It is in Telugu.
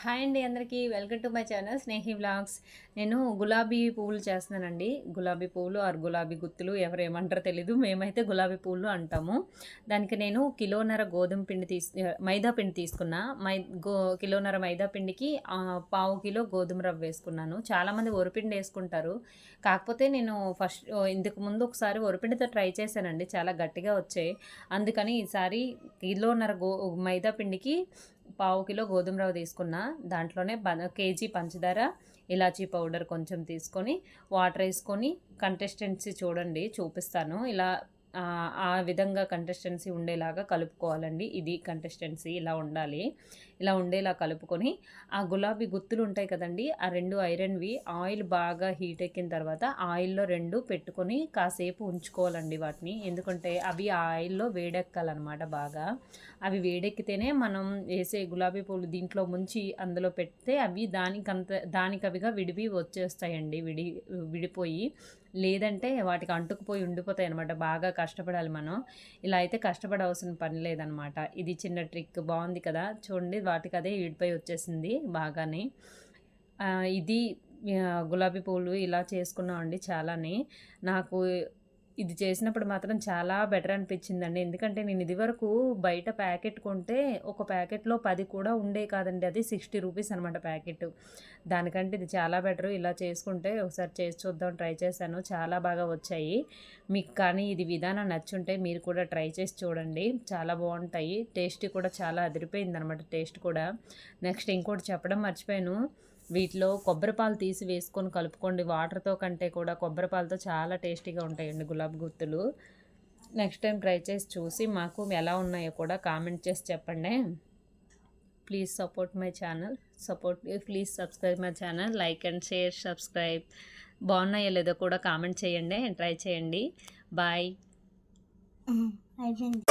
హాయ్ అండి అందరికీ. Welcome to my channel Snehi blogs నేను గులాబీ పువ్వులు చేస్తున్నానండి. గులాబీ పువ్వులు ఆర్ గులాబీ గుత్తులు ఎవరు ఏమంటారో తెలీదు. మేమైతే గులాబీ పువ్వులు అంటాము. దానికి నేను కిలోన్నర గోధుమ పిండి తీసు మైదా పిండి తీసుకున్నా. మై గో కిలోన్నర మైదా పిండికి పావు కిలో గోధుమ రవ్వ వేసుకున్నాను. చాలామంది వరిపిండి వేసుకుంటారు. కాకపోతే నేను ఫస్ట్ ఇంతకు ముందు ఒకసారి వరిపిండితో ట్రై చేశానండి. చాలా గట్టిగా వచ్చాయి. అందుకని ఈసారి కిలోన్నర గో మైదా పిండికి పావు కిలో గోధుమ రవ్వ తీసుకున్నా దాంట్లోనే ప- కేజీ పంచదార ఇలాచీ పౌడర్ కొంచెం తీసుకొని వాటర్ వేసుకొని కంటెస్టెన్సీ చూడండి చూపిస్తాను. ఇలా ఆ, విధంగా కంటెస్టెన్సీ ఉండేలాగా కలుపుకోవాలండి. ఇది కంటెస్టెన్సీ ఇలా ఉండాలి. ఇలా ఉండేలా కలుపుకొని ఆ గులాబీ గుత్తులు ఉంటాయి కదండి ఆ రెండు ఐరన్వి ఆయిల్ బాగా హీట్ ఎక్కిన తర్వాత ఆయిల్లో రెండు పెట్టుకొని కాసేపు ఉంచుకోవాలండి వాటిని. ఎందుకంటే అవి ఆ ఆయిల్లో వేడెక్కాలన్నమాట బాగా. అవి వేడెక్కితేనే మనం వేసే గులాబీ పూలు దీంట్లో ముంచి అందులో పెడితే అవి దానికంత దానికవిగా విడివి వచ్చేస్తాయండి. విడి విడిపోయి లేదంటే వాటికి అంటుకుపోయి ఉండిపోతాయి అనమాట బాగా కష్టపడాలి మనం. ఇలా అయితే కష్టపడవలసిన పని లేదనమాట. ఇది చిన్న ట్రిక్. బాగుంది కదా? చూడండి. వాటికి అదే విడిపోయి వచ్చేసింది బాగానే. ఇది గులాబీ పూలు ఇలా చేసుకున్నామండి చాలానే. నాకు ఇది చేసినప్పుడు మాత్రం చాలా బెటర్ అనిపించిందండి. ఎందుకంటే నేను ఇది వరకు బయట ప్యాకెట్ కొంటే ఒక ప్యాకెట్లో పది కూడా ఉండే కాదండి. అది సిక్స్టీ రూపీస్ అనమాట ప్యాకెట్. దానికంటే ఇది చాలా బెటర్. ఇలా చేసుకుంటే ఒకసారి చేసి చూద్దాం ట్రై చేశాను. చాలా బాగా వచ్చాయి. మీకు కానీ ఇది విధానం నచ్చుంటే మీరు కూడా ట్రై చేసి చూడండి. చాలా బాగుంటాయి. టేస్ట్ కూడా చాలా అదిరిపోయింది అనమాట టేస్ట్ కూడా. నెక్స్ట్ ఇంకోటి చెప్పడం మర్చిపోయాను. వీటిలో కొబ్బరిపాలు తీసి వేసుకొని కలుపుకోండి. వాటర్తో కంటే కూడా కొబ్బరిపాలతో చాలా టేస్టీగా ఉంటాయండి గులాబీ గుత్తులు. నెక్స్ట్ టైం ట్రై చేసి చూసి మాకు ఎలా ఉన్నాయో కూడా కామెంట్ చేసి చెప్పండి. Please support my channel. Support please subscribe my channel. Like and share subscribe. బాగున్నాయో లేదో కూడా కామెంట్ చేయండి ట్రై చేయండి. బాయ్. అయిపోయింది.